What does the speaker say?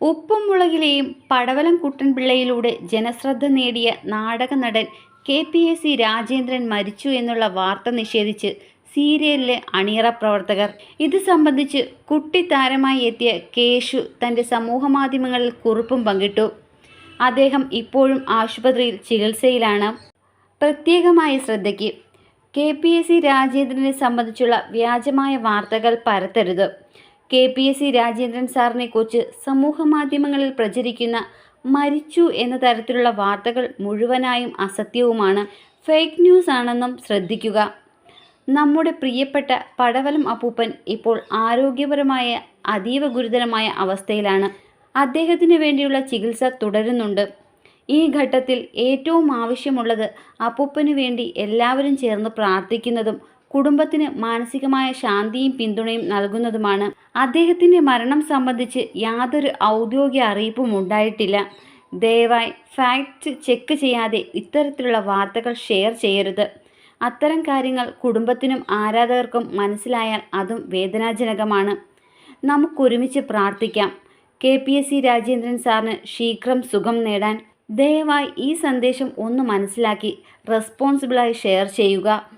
ഉപ്പും മുളകിലെയും പടവലം കുട്ടൻപിള്ളയിലൂടെ ജനശ്രദ്ധ നേടിയ നാടക നടൻ K P S C Rajendran മരിച്ചു എന്നുള്ള വാർത്ത നിഷേധിച്ച് സീരിയലിലെ അണിയറ പ്രവർത്തകർ. ഇത് സംബന്ധിച്ച് കുട്ടിത്താരമായി എത്തിയ കേശു തന്റെ സമൂഹമാധ്യമങ്ങളിൽ കുറിപ്പും പങ്കിട്ടു. അദ്ദേഹം ഇപ്പോഴും ആശുപത്രിയിൽ ചികിത്സയിലാണ്. പ്രത്യേകമായ ശ്രദ്ധയ്ക്ക് കെ പി എസ് സി രാജേന്ദ്രനെ സംബന്ധിച്ചുള്ള വ്യാജമായ വാർത്തകൾ പരത്തരുത്. K P S C Rajendran സാറിനെ കുറിച്ച് സമൂഹ മാധ്യമങ്ങളിൽ പ്രചരിക്കുന്ന മരിച്ചു എന്ന തരത്തിലുള്ള വാർത്തകൾ മുഴുവനായും അസത്യവുമാണ്. ഫേക്ക് ന്യൂസ് ആണെന്നും ശ്രദ്ധിക്കുക. നമ്മുടെ പ്രിയപ്പെട്ട പടവലം അപ്പൂപ്പൻ ഇപ്പോൾ ആരോഗ്യപരമായ അതീവ ഗുരുതരമായ അവസ്ഥയിലാണ്. അദ്ദേഹത്തിന് വേണ്ടിയുള്ള ചികിത്സ തുടരുന്നുണ്ട്. ഈ ഘട്ടത്തിൽ ഏറ്റവും ആവശ്യമുള്ളത് അപ്പൂപ്പന് വേണ്ടി എല്ലാവരും ചേർന്ന് പ്രാർത്ഥിക്കുന്നതും കുടുംബത്തിന് മാനസികമായ ശാന്തിയും പിന്തുണയും നൽകുന്നതുമാണ്. അദ്ദേഹത്തിന്റെ മരണം സംബന്ധിച്ച് യാതൊരു ഔദ്യോഗിക അറിയിപ്പും ഉണ്ടായിട്ടില്ല. ദയവായി ഫാക്റ്റ് ചെക്ക് ചെയ്യാതെ ഇത്തരത്തിലുള്ള വാർത്തകൾ ഷെയർ ചെയ്യരുത്. അത്തരം കാര്യങ്ങൾ കുടുംബത്തിനും ആരാധകർക്കും മനസ്സിലായാൽ അതും വേദനാജനകമാണ്. നമുക്കൊരുമിച്ച് പ്രാർത്ഥിക്കാം. K P S C Rajendran സാറിന് ശീഘ്രം സുഖം നേടാൻ. ദയവായി ഈ സന്ദേശം ഒന്ന് മനസ്സിലാക്കി റെസ്പോൺസിബിളായി ഷെയർ ചെയ്യുക.